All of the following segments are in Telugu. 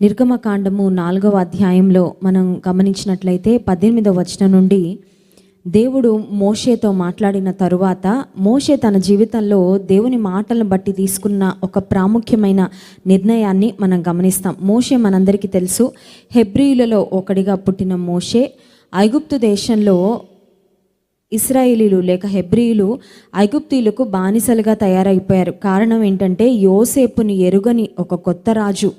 నిర్గమకాండము నాలుగవ అధ్యాయంలో మనం గమనించినట్లయితే పద్దెనిమిదవ వచనం నుండి దేవుడు మోషేతో మాట్లాడిన తరువాత మోషే తన జీవితంలో దేవుని మాటలను బట్టి తీసుకున్న ఒక ప్రాముఖ్యమైన నిర్ణయాన్ని మనం గమనిస్తాం. మోషే మనందరికీ తెలుసు హెబ్రియులలో ఒకడిగా పుట్టిన మోషే ఐగుప్తు దేశంలో ఇస్రాయిలీలు లేక హెబ్రియులు ఐగుప్తీయులకు బానిసలుగా తయారైపోయారు. కారణం ఏంటంటే యోసేపుని ఎరుగని ఒక కొత్త రాజు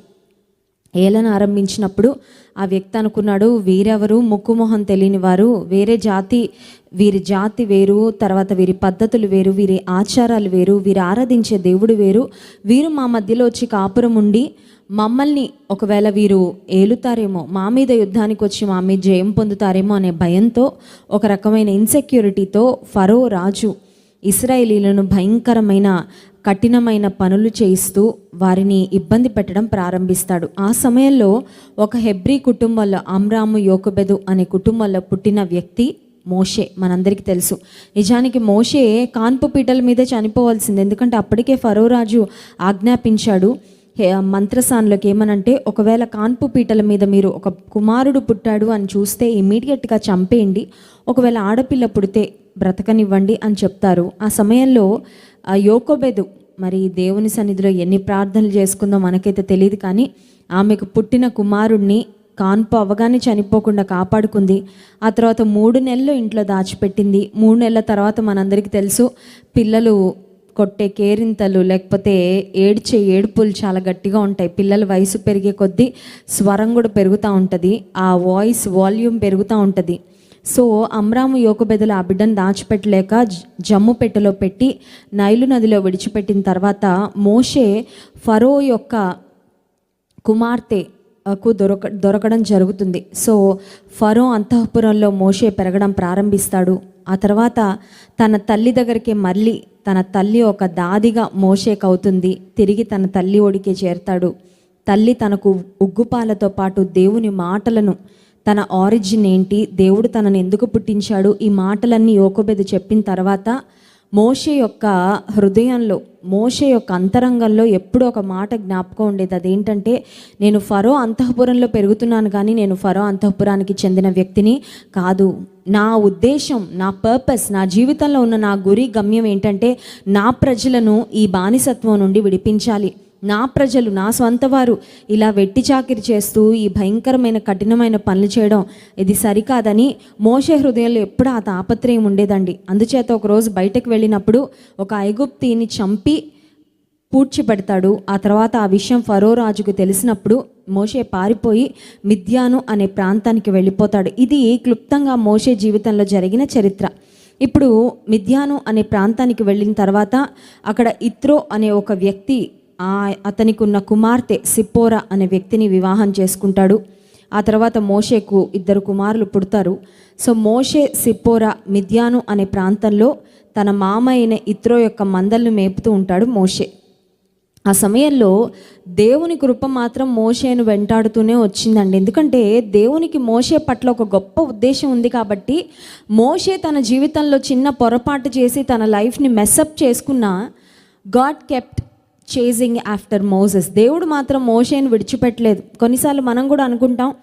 ఏలన ఆరంభించినప్పుడు ఆ వ్యక్తి అనుకున్నాడు వీరెవరు? ముక్కు మొహం తెలియని వారు. వేరే జాతి వీరి జాతి వేరు. తర్వాత వీరి పద్ధతులు వేరు. వీరి ఆచారాలు వేరు. వీరు ఆరాధించే దేవుడు వేరు. వీరు మా మధ్యలో వచ్చి కాపురం ఉండి మమ్మల్ని ఒకవేళ వీరు ఏలుతారేమో మా మీద యుద్ధానికి వచ్చి మా మీద జయం పొందుతారేమో అనే భయంతో ఒక రకమైన ఇన్సెక్యూరిటీతో ఫరో రాజు ఇస్రాయేలీలను భయంకరమైన కఠినమైన పనులు చేయిస్తూ వారిని ఇబ్బంది పెట్టడం ప్రారంభిస్తాడు. ఆ సమయంలో ఒక హెబ్రీ కుటుంబంలో అమ్రాము యోకబెదు అనే కుటుంబంలో పుట్టిన వ్యక్తి మోషే. మనందరికీ తెలుసు. నిజానికి మోషే కాన్పు పీటల మీదే చనిపోవాల్సింది. ఎందుకంటే అప్పటికే ఫరోరాజు ఆజ్ఞాపించాడు. మంత్రసాన్లోకి ఏమనంటే ఒకవేళ కాన్పు పీటల మీద మీరు ఒక కుమారుడు పుట్టాడు అని చూస్తే ఇమీడియట్గా చంపేయండి. ఒకవేళ ఆడపిల్ల పుడితే బ్రతకనివ్వండి అని చెప్తారు. ఆ సమయంలో ఆ యోకోబెదు మరి దేవుని సన్నిధిలో ఎన్ని ప్రార్థనలు చేసుకుందో మనకైతే తెలియదు కానీ ఆమెకు పుట్టిన కుమారుణ్ణి కాన్పు అవగానే చనిపోకుండా కాపాడుకుంది. ఆ తర్వాత మూడు నెలలు ఇంట్లో దాచిపెట్టింది. మూడు నెలల తర్వాత మనందరికీ తెలుసు పిల్లలు కొట్టే కేరింతలు లేకపోతే ఏడ్చే ఏడుపులు చాలా గట్టిగా ఉంటాయి. పిల్లల వయసు పెరిగే కొద్దీ స్వరం కూడా పెరుగుతూ ఉంటుంది. ఆ వాయిస్ వాల్యూమ్ పెరుగుతూ ఉంటుంది. సో అమ్రాము యోకబెదలు ఆ బిడ్డను దాచిపెట్టలేక జమ్ము పెట్టెలో పెట్టి నైలు నదిలో విడిచిపెట్టిన తర్వాత మోషే ఫరో యొక్క కుమార్తె కు దొరక దొరకడం జరుగుతుంది. సో ఫరో అంతఃపురంలో మోషే పెరగడం ప్రారంభిస్తాడు. ఆ తర్వాత తన తల్లి దగ్గరికి మళ్ళీ తన తల్లి ఒక దాదిగా మోషేక్ అవుతుంది తిరిగి తన తల్లి ఒడికే చేరతాడు. తల్లి తనకు ఉగ్గుపాలతో పాటు దేవుని మాటలను తన ఆరిజిన్ ఏంటి దేవుడు తనను ఎందుకు పుట్టించాడు ఈ మాటలన్నీ యోకోబెదు చెప్పిన తర్వాత మోషే యొక్క హృదయంలో మోషే యొక్క అంతరంగంలో ఎప్పుడూ ఒక మాట జ్ఞాపకం ఉండేది. అదేంటంటే నేను ఫరో అంతఃపురంలో పెరుగుతున్నాను కానీ నేను ఫరో అంతఃపురానికి చెందిన వ్యక్తిని కాదు. నా ఉద్దేశం నా పర్పస్ నా జీవితంలో ఉన్న నా గురి గమ్యం ఏంటంటే నా ప్రజలను ఈ బానిసత్వం నుండి విడిపించాలి. నా ప్రజలు నా స్వంత వారు ఇలా వెట్టి చాకిరి చేస్తూ ఈ భయంకరమైన కఠినమైన పనులు చేయడం ఇది సరికాదని మోషే హృదయంలో ఎప్పుడు ఆ తాపత్రయం ఉండేదండి. అందుచేత ఒకరోజు బయటకు వెళ్ళినప్పుడు ఒక ఐగుప్తిని చంపి పూడ్చిపెడతాడు. ఆ తర్వాత ఆ విషయం ఫరో రాజుకు తెలిసినప్పుడు మోషే పారిపోయి మిథ్యాను అనే ప్రాంతానికి వెళ్ళిపోతాడు. ఇది క్లుప్తంగా మోషే జీవితంలో జరిగిన చరిత్ర. ఇప్పుడు మిథ్యాను అనే ప్రాంతానికి వెళ్ళిన తర్వాత అక్కడ ఇత్రో అనే ఒక వ్యక్తి ఆ అతనికి ఉన్న కుమార్తె సిప్పోరా అనే వ్యక్తిని వివాహం చేసుకుంటాడు. ఆ తర్వాత మోషేకు ఇద్దరు కుమారులు పుడతారు. సో మోషే సిప్పోరా మిథ్యాను అనే ప్రాంతంలో తన మామ అయిన ఇత్రో యొక్క మందలను మేపుతూ ఉంటాడు మోషే. ఆ సమయంలో దేవుని కృప మాత్రం మోషేను వెంటాడుతూనే వచ్చిందండి. ఎందుకంటే దేవునికి మోషే పట్ల ఒక గొప్ప ఉద్దేశం ఉంది కాబట్టి మోషే తన జీవితంలో చిన్న పొరపాటు చేసి తన లైఫ్ని మెస్అప్ చేసుకున్న God kept chasing after Moses దేవుడు మాత్రం మోషేను విడిచిపెట్టలేదు. కొన్నిసార్లు మనం కూడా అనుకుంటాం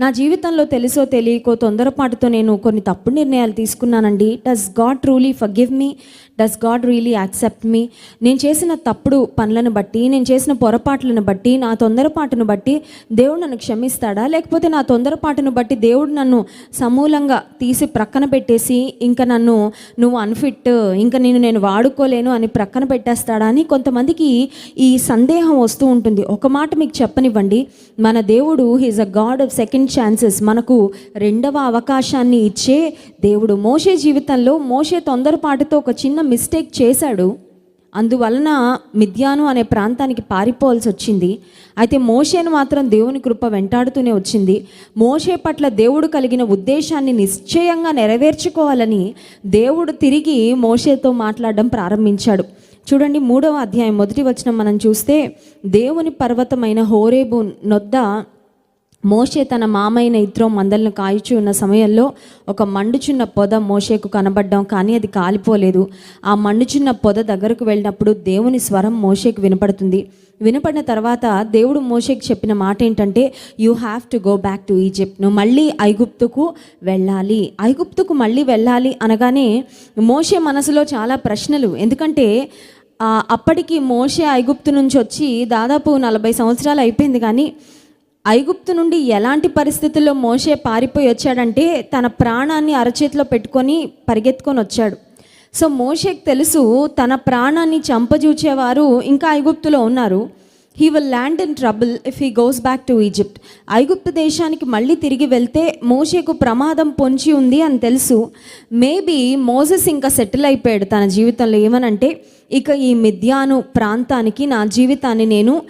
నా జీవితంలో తెలుసో తెలియకో తొందరపాటుతో నేను కొన్ని తప్పుడు నిర్ణయాలు తీసుకున్నానండి. Does God truly forgive me does God really accept me నేను చేసిన తప్పుడు పనులను బట్టి నేను చేసిన పొరపాట్లను బట్టి నా తొందరపాటును బట్టి దేవుడు నన్ను క్షమిస్తాడా? లేకపోతే నా తొందరపాటును బట్టి దేవుడు నన్ను సమూలంగా తీసి ప్రక్కన పెట్టేసి ఇంకా నన్ను నువ్వు అన్ఫిట్ ఇంకా నేను నేను వాడుకోలేను అని ప్రక్కన పెట్టేస్తాడా అని కొంతమందికి ఈ సందేహం వస్తూ ఉంటుంది. ఒక మాట మీకు చెప్పనివ్వండి. మన దేవుడు he's a God of second chances మనకు రెండవ అవకాశాన్ని ఇచ్చే దేవుడు. మోషే జీవితంలో మోషే తొందరపాటుతో ఒక చిన్న మిస్టేక్ చేశాడు. అందువలన మిథ్యాను అనే ప్రాంతానికి పారిపోవాల్సి వచ్చింది. అయితే మోషేను మాత్రం దేవుని కృప వెంటాడుతూనే వచ్చింది. మోషే పట్ల దేవుడు కలిగిన ఉద్దేశాన్ని నిశ్చయంగా నెరవేర్చుకోవాలని దేవుడు తిరిగి మోషేతో మాట్లాడడం ప్రారంభించాడు. చూడండి మూడవ అధ్యాయం మొదటి వచనం మనం చూస్తే దేవుని పర్వతమైన హోరేబు నొద్ద మోషే తన మామైన ఇద్దరు మందలను కాయిచు ఉన్న సమయంలో ఒక మండుచున్న పొద మోషేకు కనబడ్డం కానీ అది కాలిపోలేదు. ఆ మండుచున్న పొద దగ్గరకు వెళ్ళినప్పుడు దేవుని స్వరం మోషేకు వినపడుతుంది. వినపడిన తర్వాత దేవుడు మోషేకి చెప్పిన మాట ఏంటంటే you have to go back to Egypt నువ్వు మళ్ళీ ఐగుప్తుకు వెళ్ళాలి. ఐగుప్తుకు మళ్ళీ వెళ్ళాలి అనగానే మోషే మనసులో చాలా ప్రశ్నలు. ఎందుకంటే అప్పటికి మోషే ఐగుప్తు నుంచి వచ్చి దాదాపు నలభై సంవత్సరాలు అయిపోయింది కానీ ఐగుప్తు నుండి ఎలాంటి పరిస్థితుల్లో మోషే పారిపోయి వచ్చాడంటే తన ప్రాణాన్ని అరచేతిలో పెట్టుకొని పరిగెత్తుకొని వచ్చాడు. సో మోషేకి తెలుసు తన ప్రాణాన్ని చంపజూచేవారు ఇంకా ఐగుప్తులో ఉన్నారు. He will land in trouble if he goes back to Egypt ఐగుప్తు దేశానికి మళ్ళీ తిరిగి వెళ్తే మోషేకు ప్రమాదం పొంచి ఉంది అని తెలుసు. మేబీ మోజెస్ ఇంకా సెటిల్ అయిపోయాడు తన జీవితంలో ఏమనంటే ఇక ఈ మిథ్యాను ప్రాంతానికి నా జీవితాన్ని నేను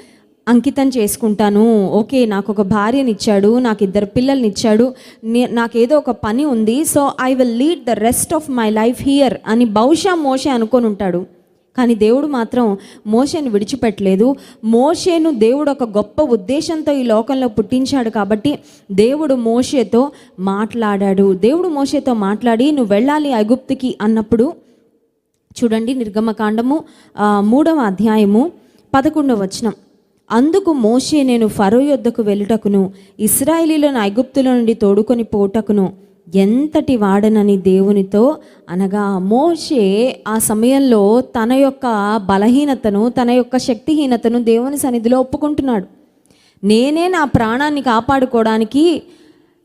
అంకితం చేసుకుంటాను. ఓకే నాకు ఒక భార్యనిచ్చాడు నాకు ఇద్దరు పిల్లల్ని ఇచ్చాడు నే- నాకేదో ఒక పని ఉంది so I will lead the rest of my life here అని బహుశా మోషే అనుకొని ఉంటాడు కానీ దేవుడు మాత్రం మోషేను విడిచిపెట్టలేదు. మోషేను దేవుడు ఒక గొప్ప ఉద్దేశంతో ఈ లోకంలో పుట్టించాడు కాబట్టి దేవుడు మోషేతో మాట్లాడాడు. దేవుడు మోషేతో మాట్లాడి నువ్వు వెళ్ళాలి ఐగుప్తుకి అన్నప్పుడు చూడండి నిర్గమకాండము మూడవ అధ్యాయము పదకొండవ వచనం. అందుకు మోషే నేను ఫరో యొద్దకు వెళ్ళుటకును ఇస్రాయేలీలను ఐగుప్తుల నుండి తోడుకొని పోటకును ఎంతటి వాడనని దేవునితో అనగా మోషే ఆ సమయంలో తన యొక్క బలహీనతను తన యొక్క శక్తిహీనతను దేవుని సన్నిధిలో ఒప్పుకుంటున్నాడు. నేనే నా ప్రాణాన్ని కాపాడుకోవడానికి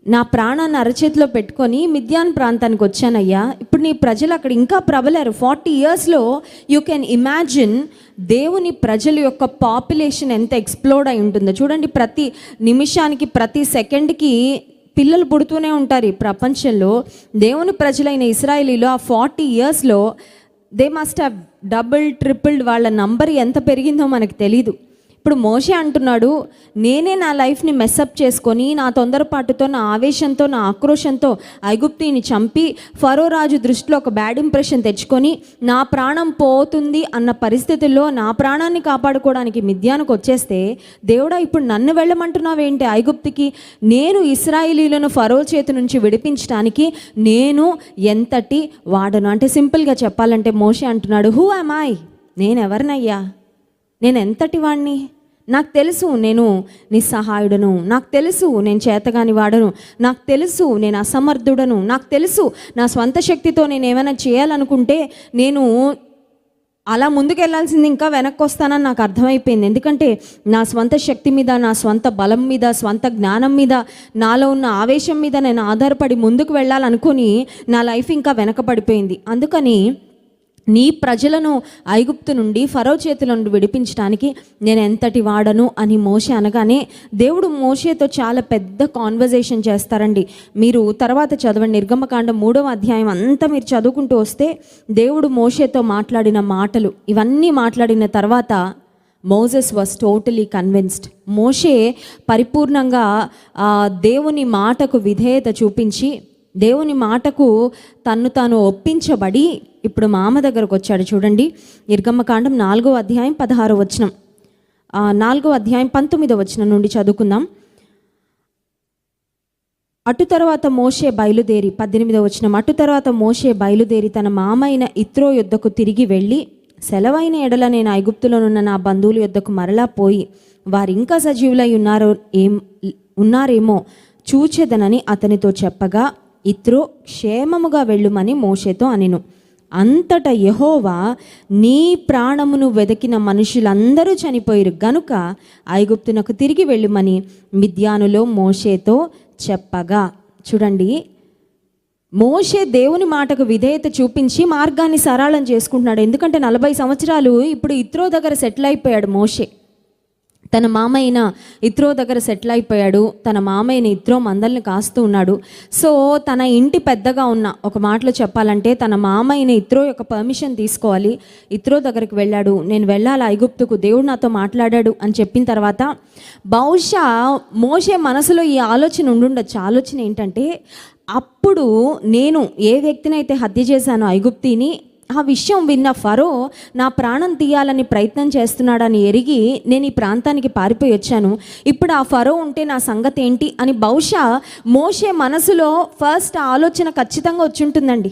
నా ప్రాణాన్ని అరచేతిలో పెట్టుకొని మిథ్యాన్ ప్రాంతానికి వచ్చానయ్యా. ఇప్పుడు నీ ప్రజలు అక్కడ ఇంకా ప్రబలారు. ఫార్టీ ఇయర్స్లో యూ కెన్ ఇమాజిన్ దేవుని ప్రజల యొక్క పాపులేషన్ ఎంత ఎక్స్ప్లోడ్ అయి ఉంటుందో. చూడండి ప్రతి నిమిషానికి ప్రతి సెకండ్కి పిల్లలు పుడుతూనే ఉంటారు ఈ ప్రపంచంలో. దేవుని ప్రజలైన ఇస్రాయలీలో ఆ ఫార్టీ ఇయర్స్లో they must have double tripled వాళ్ళ నంబర్ ఎంత పెరిగిందో మనకు తెలీదు. ఇప్పుడు మోషే అంటున్నాడు నేనే నా లైఫ్ని మెస్అప్ చేసుకొని నా తొందరపాటుతో నా ఆవేశంతో నా ఆక్రోషంతో ఐగుప్తిని చంపి ఫరో రాజు దృష్టిలో ఒక బ్యాడ్ ఇంప్రెషన్ తెచ్చుకొని నా ప్రాణం పోతుంది అన్న పరిస్థితుల్లో నా ప్రాణాన్ని కాపాడుకోవడానికి మిథ్యానికి వచ్చేస్తే దేవుడా ఇప్పుడు నన్ను వెళ్ళమంటున్నావేంటి ఐగుప్తికి? నేను ఇస్రాయిలీలను ఫరో చేతి నుంచి విడిపించడానికి నేను ఎంతటి వాడను? అంటే సింపుల్గా చెప్పాలంటే మోషే అంటున్నాడు హూ ఐ నేనెవరినయ్యా? నేను ఎంతటి వాణ్ణి? నాకు తెలుసు నేను నిస్సహాయుడను. నాకు తెలుసు నేను చేతగాని వాడను. నాకు తెలుసు నేను అసమర్థుడను. నాకు తెలుసు నా స్వంత శక్తితో నేను ఏమైనా చేయాలనుకుంటే నేను అలా ముందుకెళ్ళాల్సింది ఇంకా వెనక్కి వస్తానని నాకు అర్థమైపోయింది. ఎందుకంటే నా స్వంత శక్తి మీద నా స్వంత బలం మీద స్వంత జ్ఞానం మీద నాలో ఉన్న ఆవేశం మీద నేను ఆధారపడి ముందుకు వెళ్ళాలనుకుని నా లైఫ్ ఇంకా వెనకబడిపోయింది. అందుకని నీ ప్రజలను ఐగుప్తు నుండి ఫరో చేతుల నుండి విడిపించడానికి నేను ఎంతటి వాడను అని మోషే అనగానే దేవుడు మోషేతో చాలా పెద్ద కాన్వర్జేషన్ చేస్తారండి. మీరు తర్వాత చదవండి. నిర్గమకాండం మూడవ అధ్యాయం అంతా మీరు చదువుకుంటూ వస్తే దేవుడు మోషేతో మాట్లాడిన మాటలు ఇవన్నీ మాట్లాడిన తర్వాత మోజెస్ వాస్ టోటలీ కన్విన్స్డ్. మోషే పరిపూర్ణంగా దేవుని మాటకు విధేయత చూపించి దేవుని మాటకు తన్ను తాను ఒప్పించబడి ఇప్పుడు మామ దగ్గరకు వచ్చాడు. చూడండి నిర్గమ్మకాండం నాలుగో అధ్యాయం పదహారో వచనం. నాలుగో అధ్యాయం పంతొమ్మిదో వచనం నుండి చదువుకుందాం. అటు తర్వాత మోషే బయలుదేరి పద్దెనిమిదవ వచనం అటు తర్వాత మోషే బయలుదేరి తన మామైన ఇత్రో యుద్ధకు తిరిగి వెళ్ళి సెలవైన ఎడల నేను ఐగుప్తులోనున్న నా బంధువుల యొద్దకు మరలా పోయి వారు ఇంకా సజీవులై ఉన్నారో ఏం ఉన్నారేమో చూచెదనని అతనితో చెప్పగా ఇత్రో క్షేమముగా వెళ్ళుమని మోషేతో అనెను. అంతట యహోవా నీ ప్రాణమును వెదకిన మనుషులందరూ చనిపోయిరు. గనుక ఐగుప్తునకు తిరిగి వెళ్ళుమని మిద్యానులో మోషేతో చెప్పగా. చూడండి మోషే దేవుని మాటకు విధేయత చూపించి మార్గాన్ని సరళం చేసుకుంటున్నాడు. ఎందుకంటే నలభై సంవత్సరాలు ఇప్పుడు ఇత్రో దగ్గర సెటిల్ అయిపోయాడు మోషే. తన మామయ్యన ఇత్రో దగ్గర సెటిల్ అయిపోయాడు. తన మామయ్యని ఇత్రో మందల్ని కాస్తూ ఉన్నాడు. సో తన ఇంటి పెద్దగా ఉన్న ఒక మాటలో చెప్పాలంటే తన మామయ్యని ఇత్రో యొక్క పర్మిషన్ తీసుకోవాలి. ఇత్రో దగ్గరికి వెళ్ళాడు. నేను వెళ్ళాలి ఐగుప్తుకు? దేవుడు నాతో మాట్లాడాడు అని చెప్పిన తర్వాత బహుశా మోసే మనసులో ఈ ఆలోచన ఉండుండొచ్చు. ఆలోచన ఏంటంటే అప్పుడు నేను ఏ వ్యక్తినైతే హత్య చేశానో ఐగుప్తిని ఆ విషయం విన్న ఫరో నా ప్రాణం తీయాలని ప్రయత్నం చేస్తున్నాడని ఎరిగి నేను ఈ ప్రాంతానికి పారిపోయి వచ్చాను. ఇప్పుడు ఆ ఫరో ఉంటే నా సంగతి ఏంటి అని బహుశా మోషే మనసులో ఫస్ట్ ఆలోచన ఖచ్చితంగా వచ్చి ఉంటుందండి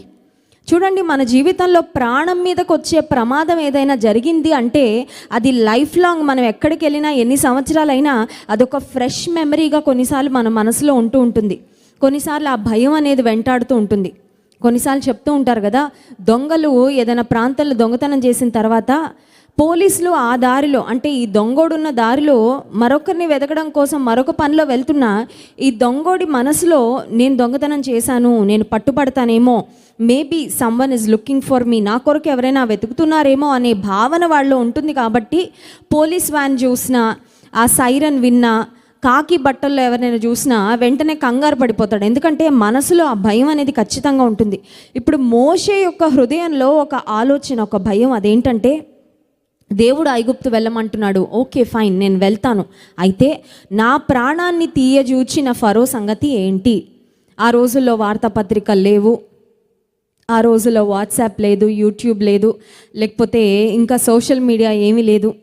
చూడండి మన జీవితంలో ప్రాణం మీదకి వచ్చే ప్రమాదం ఏదైనా జరిగింది అంటే అది లైఫ్ లాంగ్ మనం ఎక్కడికి వెళ్ళినా ఎన్ని సంవత్సరాలైనా అదొక ఫ్రెష్ మెమరీగా కొన్నిసార్లు మన మనసులో ఉంటూ ఉంటుంది. కొన్నిసార్లు ఆ భయం అనేది వెంటాడుతూ ఉంటుంది. కొన్నిసార్లు చెప్తూ ఉంటారు కదా దొంగలు ఏదైనా ప్రాంతంలో దొంగతనం చేసిన తర్వాత పోలీసులు ఆ దారిలో అంటే ఈ దొంగోడున్న దారిలో మరొకరిని వెతకడం కోసం మరొక పనిలో వెళ్తున్నా ఈ దొంగోడి మనసులో నేను దొంగతనం చేశాను నేను పట్టుబడతానేమో maybe someone is looking for me నా కొరకు ఎవరైనా వెతుకుతున్నారేమో అనే భావన వాళ్ళలో ఉంటుంది కాబట్టి పోలీస్ వ్యాన్ చూసినా ఆ సైరన్ విన్నా కాకి బట్టల్లో ఎవరైనా చూసినా వెంటనే కంగారు పడిపోతాడు. ఎందుకంటే మనసులో ఆ భయం అనేది ఖచ్చితంగా ఉంటుంది. ఇప్పుడు మోషే యొక్క హృదయంలో ఒక ఆలోచన ఒక భయం అదేంటంటే దేవుడు ఐగుప్తు వెళ్ళమంటున్నాడు. ఓకే ఫైన్ నేను వెళ్తాను. అయితే నా ప్రాణాన్ని తీయజూచిన ఫరో సంగతి ఏంటి? ఆ రోజుల్లో వార్తాపత్రికలు లేవు. ఆ రోజుల్లో వాట్సాప్ లేదు యూట్యూబ్ లేదు. లేకపోతే ఇంకా సోషల్ మీడియా ఏమీ లేదు.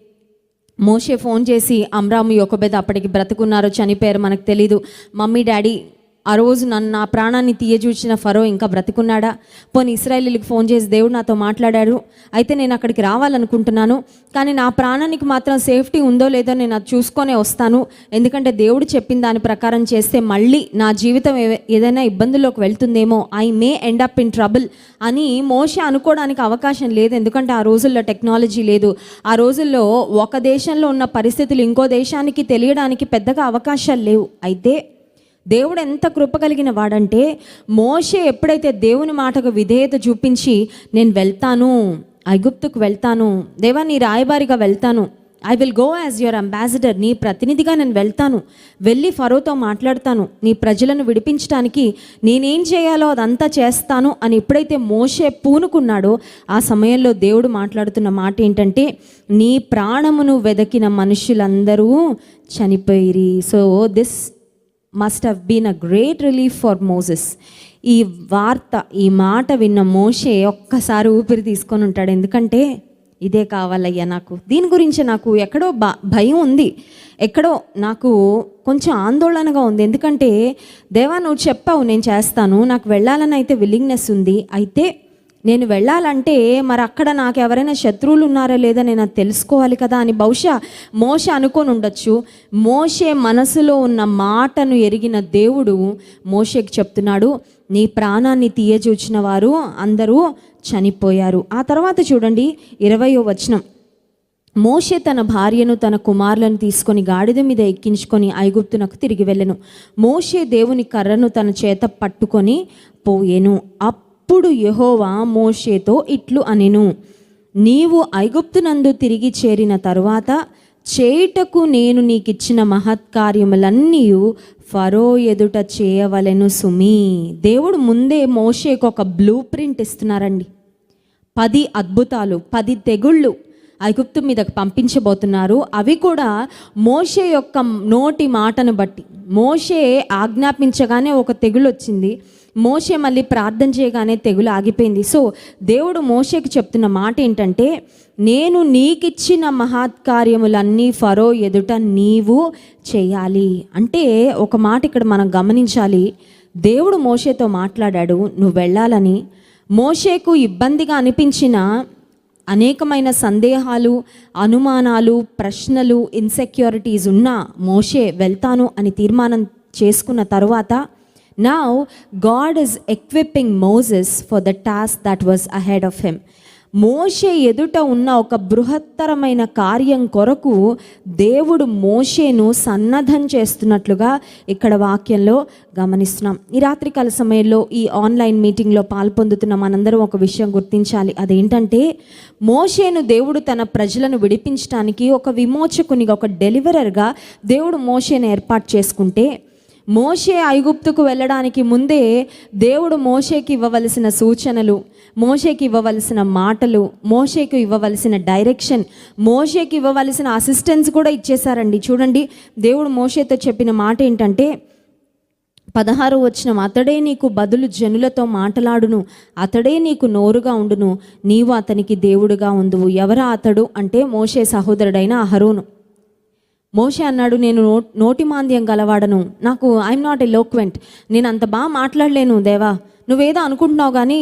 మోషే ఫోన్ చేసి అమ్రాము యొక్కబెద అప్పటికి బ్రతుకున్నారో చనిపోయారు మనకు తెలీదు. మమ్మీ డాడీ ఆ రోజు నన్ను నా ప్రాణాన్ని తీయజూచిన ఫరో ఇంకా బ్రతికున్నాడా? పోనీ ఇస్రాయలీలకు ఫోన్ చేసి దేవుడు నాతో మాట్లాడాడు. అయితే నేను అక్కడికి రావాలనుకుంటున్నాను కానీ నా ప్రాణానికి మాత్రం సేఫ్టీ ఉందో లేదో నేను అది చూసుకొనే వస్తాను. ఎందుకంటే దేవుడు చెప్పిన దాని ప్రకారం చేస్తే మళ్ళీ నా జీవితం ఏదైనా ఇబ్బందుల్లోకి వెళ్తుందేమో. I may end up in trouble అని మోషే అనుకోవడానికి అవకాశం లేదు. ఎందుకంటే ఆ రోజుల్లో టెక్నాలజీ లేదు. ఆ రోజుల్లో ఒక దేశంలో ఉన్న పరిస్థితులు ఇంకో దేశానికి తెలియడానికి పెద్దగా అవకాశాలు లేవు. అయితే దేవుడు ఎంత కృప కలిగిన వాడంటే మోషే ఎప్పుడైతే దేవుని మాటకు విధేయత చూపించి నేను వెళ్తాను ఐగుప్తుకు వెళ్తాను దేవా నీ రాయబారిగా వెళ్తాను I will go as your ambassador నీ ప్రతినిధిగా నేను వెళ్తాను వెళ్ళి ఫరోతో మాట్లాడతాను నీ ప్రజలను విడిపించడానికి నేనేం చేయాలో అదంతా చేస్తాను అని ఎప్పుడైతే మోషే పూనుకున్నాడో ఆ సమయంలో దేవుడు మాట్లాడుతున్న మాట ఏంటంటే నీ ప్రాణమును వెదకిన మనుషులందరూ చనిపోయిరి. So this must have been a great relief for Moses ఈ వార్త ఈ మాట విన్న మోషే ఒక్కసారి ఊపిరి తీసుకొని ఉంటాడు. ఎందుకంటే ఇదే కావాలయ్యా నాకు. దీని గురించి నాకు ఎక్కడో బ భయం ఉంది. ఎక్కడో నాకు కొంచెం ఆందోళనగా ఉంది. ఎందుకంటే దేవా నువ్వు చెప్పావు నేను చేస్తాను. నాకు వెళ్ళాలని అయితే విల్లింగ్నెస్ ఉంది. అయితే నేను వెళ్ళాలంటే మరి అక్కడ నాకు ఎవరైనా శత్రువులు ఉన్నారా లేదా నేను అది తెలుసుకోవాలి కదా అని బహుశా మోష అనుకొని ఉండొచ్చు. మోషే మనసులో ఉన్న మాటను ఎరిగిన దేవుడు మోషేకి చెప్తున్నాడు నీ ప్రాణాన్ని తీయజూచిన వారు అందరూ చనిపోయారు. ఆ తర్వాత చూడండి ఇరవయో వచనం. మోషే తన భార్యను తన కుమారులను తీసుకొని గాడిద మీద ఎక్కించుకొని ఐగుప్తునకు తిరిగి వెళ్ళెను. మోషే దేవుని కర్రను తన చేత పట్టుకొని పోయేను. అప్ అప్పుడు యెహోవా మోషేతో ఇట్లు అనెను నీవు ఐగుప్తునందు తిరిగి చేరిన తరువాత చేయుటకు నేను నీకిచ్చిన మహత్కార్యములన్నీ ఫరో ఎదుట చేయవలెను సుమి. దేవుడు ముందే మోషేకు ఒక బ్లూ ప్రింట్ ఇస్తున్నారండి. పది అద్భుతాలు పది తెగుళ్ళు ఐగుప్తు మీదకు పంపించబోతున్నారు. అవి కూడా మోషే యొక్క నోటి మాటను బట్టి. మోషే ఆజ్ఞాపించగానే ఒక తెగులు వచ్చింది మోషే మళ్ళీ ప్రార్థన చేయగానే తెగులు ఆగిపోయింది. సో దేవుడు మోషేకి చెప్తున్న మాట ఏంటంటే నేను నీకిచ్చిన మహత్కార్యములన్నీ ఫరో ఎదుట నీవు చేయాలి. అంటే ఒక మాట ఇక్కడ మనం గమనించాలి. దేవుడు మోషేతో మాట్లాడాడు నువ్వు వెళ్ళాలని. మోషేకు ఇబ్బందిగా అనిపించిన అనేకమైన సందేహాలు అనుమానాలు ప్రశ్నలు ఇన్సెక్యూరిటీస్ ఉన్న మోషే వెళ్తాను అని తీర్మానం చేసుకున్న తరువాత now God is equipping Moses for the task that was ahead of him మోషే ఎదుట ఉన్న ఒక బృహత్తరమైన కార్యం కొరకు దేవుడు మోషేను సన్నద్ధం చేస్తున్నట్లుగా ఇక్కడ వాక్యంలో గమనిస్తున్నాం. ఈ రాత్రికాల సమయంలో ఈ ఆన్లైన్ మీటింగ్లో పాల్పొందుతున్న మనందరం ఒక విషయం గుర్తించాలి. అదేంటంటే మోషేను దేవుడు తన ప్రజలను విడిపించడానికి ఒక విమోచకునిగా ఒక డెలివరర్గా దేవుడు మోషేను ఏర్పాటు చేసుకుంటే మోషే ఐగుప్తుకు వెళ్ళడానికి ముందే దేవుడు మోషేకి ఇవ్వవలసిన సూచనలు మోషేకి ఇవ్వవలసిన మాటలు మోషేకి ఇవ్వవలసిన డైరెక్షన్ మోషేకి ఇవ్వవలసిన అసిస్టెన్స్ కూడా ఇచ్చేశారండి. చూడండి దేవుడు మోషేతో చెప్పిన మాట ఏంటంటే పదహారు వచ్చిన అతడే నీకు బదులు జనులతో మాట్లాడును అతడే నీకు నోరుగా ఉండును నీవు అతనికి దేవుడుగా ఉండువు. ఎవరా అతడు? అంటే మోషే సహోదరుడైన అహరోను. మోషే అన్నాడు నేను నోటి మాంద్యం గలవాడను. నాకు ఐఎమ్ నాట్ ఎ లోక్వెంట్ నేను అంత బాగా మాట్లాడలేను దేవా. నువ్వేదో అనుకుంటున్నావు కానీ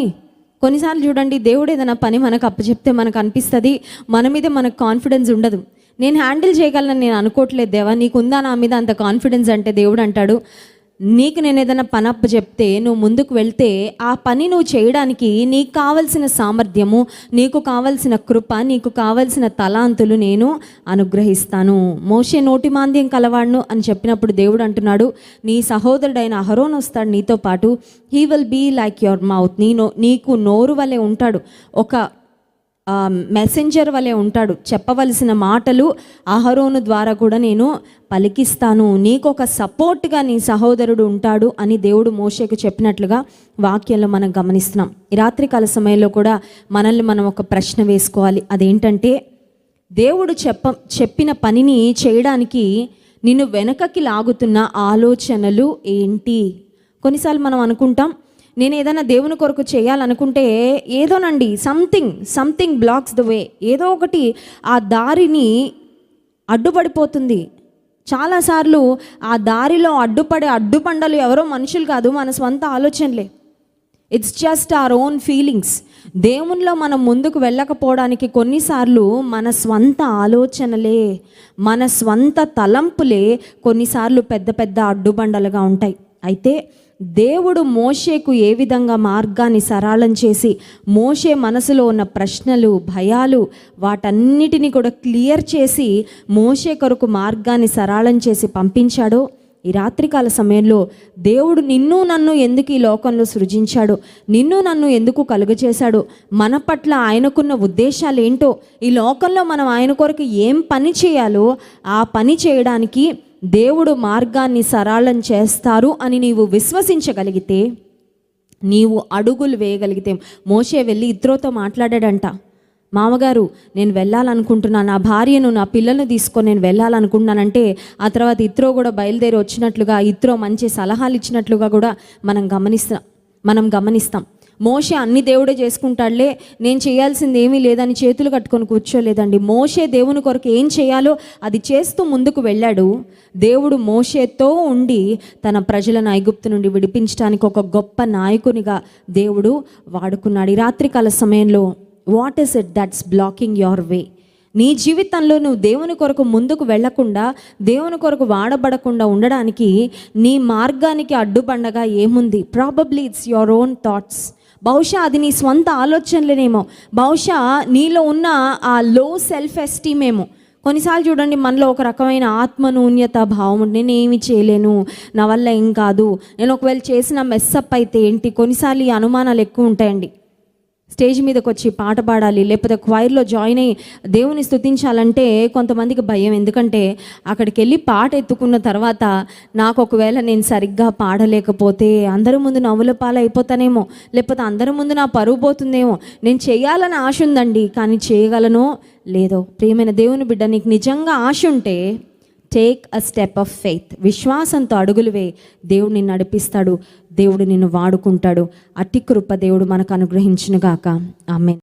కొన్నిసార్లు చూడండి దేవుడు ఏదైనా పని మనకు అప్పచెప్తే మనకు అనిపిస్తుంది. మన మీద మనకు కాన్ఫిడెన్స్ ఉండదు. నేను హ్యాండిల్ చేయగలను నేను అనుకోవట్లేదు దేవా. నీకు ఉందా నా మీద అంత కాన్ఫిడెన్స్ అంటే దేవుడు అంటాడు. నీకు నేను ఏదైనా పని అప్ప చెప్తే నువ్వు ముందుకు వెళ్తే ఆ పని నువ్వు చేయడానికి నీకు కావలసిన సామర్థ్యము నీకు కావలసిన కృప నీకు కావలసిన తలాంతులు నేను అనుగ్రహిస్తాను. మోషే నోటి మాంద్యం కలవాడును అని చెప్పినప్పుడు దేవుడు అంటున్నాడు నీ సహోదరుడైన అహరోన్ వస్తాడు నీతో పాటు. He will be like your mouth నీ నో నీకు నోరు వలె ఉంటాడు. ఒక మెసెంజర్ వలె ఉంటాడు. చెప్పవలసిన మాటలు అహరోను ద్వారా కూడా నేను పలికిస్తాను. నీకు ఒక సపోర్ట్గా నీ సహోదరుడు ఉంటాడు అని దేవుడు మోషేకు చెప్పినట్లుగా వాక్యంలో మనం గమనిస్తున్నాం. ఈ రాత్రికాల సమయంలో కూడా మనల్ని మనం ఒక ప్రశ్న వేసుకోవాలి. అదేంటంటే దేవుడు చెప్ప చెప్పిన పనిని చేయడానికి నిన్ను వెనకకి లాగుతున్న ఆలోచనలు ఏంటి? కొన్నిసార్లు మనం అనుకుంటాం నేను ఏదైనా దేవుని కొరకు చేయాలనుకుంటే ఏదోనండి something something blocks the way ఏదో ఒకటి ఆ దారిని అడ్డుపడిపోతుంది. చాలాసార్లు ఆ దారిలో అడ్డుపడే అడ్డుపండలు ఎవరో మనుషులు కాదు మన స్వంత ఆలోచనలే. It's just our own feelings దేవునిలో మనం ముందుకు వెళ్ళకపోవడానికి కొన్నిసార్లు మన స్వంత ఆలోచనలే మన స్వంత తలంపులే కొన్నిసార్లు పెద్ద పెద్ద అడ్డుబండలుగా ఉంటాయి. అయితే దేవుడు మోషేకు ఏ విధంగా మార్గాన్ని సరళం చేసి మోషే మనసులో ఉన్న ప్రశ్నలు భయాలు వాటన్నిటిని కూడా క్లియర్ చేసి మోషే కొరకు మార్గాన్ని సరళం చేసి పంపించాడో ఈ రాత్రికాల సమయంలో దేవుడు నిన్ను నన్ను ఎందుకు ఈ లోకంలో సృజించాడు? నిన్ను నన్ను ఎందుకు కలుగజేశాడు? మన పట్ల ఆయనకున్న ఉద్దేశాలు ఏంటో ఈ లోకంలో మనం ఆయన కొరకు ఏం పని చేయాలో ఆ పని చేయడానికి దేవుడు మార్గాన్ని సరళం చేస్తారు అని నీవు విశ్వసించగలిగితే నీవు అడుగులు వేయగలిగితే. మోషే వెళ్ళి ఇత్రోతో మాట్లాడాడంట. మామగారు నేను వెళ్ళాలనుకుంటున్నాను. నా భార్యను నా పిల్లలను తీసుకొని నేను వెళ్ళాలనుకుంటున్నానంటే ఆ తర్వాత ఇత్రో కూడా బయలుదేరి వచ్చినట్లుగా ఇత్రో మంచి సలహాలు ఇచ్చినట్లుగా కూడా మనం గమనిస్తాం మనం గమనిస్తాం. మోషే అన్ని దేవుడే చేసుకుంటాడులే నేను చేయాల్సింది ఏమీ లేదని చేతులు కట్టుకొని కూర్చోలేదండి. మోషే దేవుని కొరకు ఏం చేయాలో అది చేస్తూ ముందుకు వెళ్ళాడు. దేవుడు మోషేతో ఉండి తన ప్రజలను ఐగుప్తు నుండి విడిపించడానికి ఒక గొప్ప నాయకునిగా దేవుడు వాడుకున్నాడు. ఈ రాత్రికాల సమయంలో what is it that's blocking your way నీ జీవితంలో నువ్వు దేవుని కొరకు ముందుకు వెళ్ళకుండా దేవుని కొరకు వాడబడకుండా ఉండడానికి నీ మార్గానికి అడ్డుబండగా ఏముంది? Probably it's your own thoughts బహుశా అది నీ స్వంత ఆలోచనలేనేమో. బహుశా నీలో ఉన్న ఆ లో సెల్ఫ్ ఎస్టీమ్ ఏమో. కొన్నిసార్లు చూడండి మనలో ఒక రకమైన ఆత్మనూన్యత భావం నేను ఏమి చేయలేను నా వల్ల ఏం కాదు. నేను ఒకవేళ చేసిన మెస్సప్ అయితే ఏంటి? కొన్నిసార్లు ఈ అనుమానాలు ఎక్కువ ఉంటాయండి. స్టేజ్ మీదకి వచ్చి పాట పాడాలి లేకపోతే క్వైర్లో జాయిన్ అయ్యి దేవుని స్థుతించాలంటే కొంతమందికి భయం. ఎందుకంటే అక్కడికి వెళ్ళి పాట ఎత్తుకున్న తర్వాత నాకు ఒకవేళ నేను సరిగ్గా పాడలేకపోతే అందరి ముందు నవ్వుల పాలైపోతానేమో లేకపోతే అందరి ముందు నా పరువు పోతుందేమో. నేను చేయాలని ఆశ ఉందండి కానీ చేయగలనో లేదో. ప్రియమైన దేవుని బిడ్డ నీకు నిజంగా ఆశ ఉంటే take a step of faith విశ్వాసంతో అడుగులు వే దేవుడు నిన్ను నడిపిస్తాడు. దేవుడు నిన్ను వాడుకుంటాడు. అట్టి కృప దేవుడు మనకు అనుగ్రహించునుగాక. ఆమె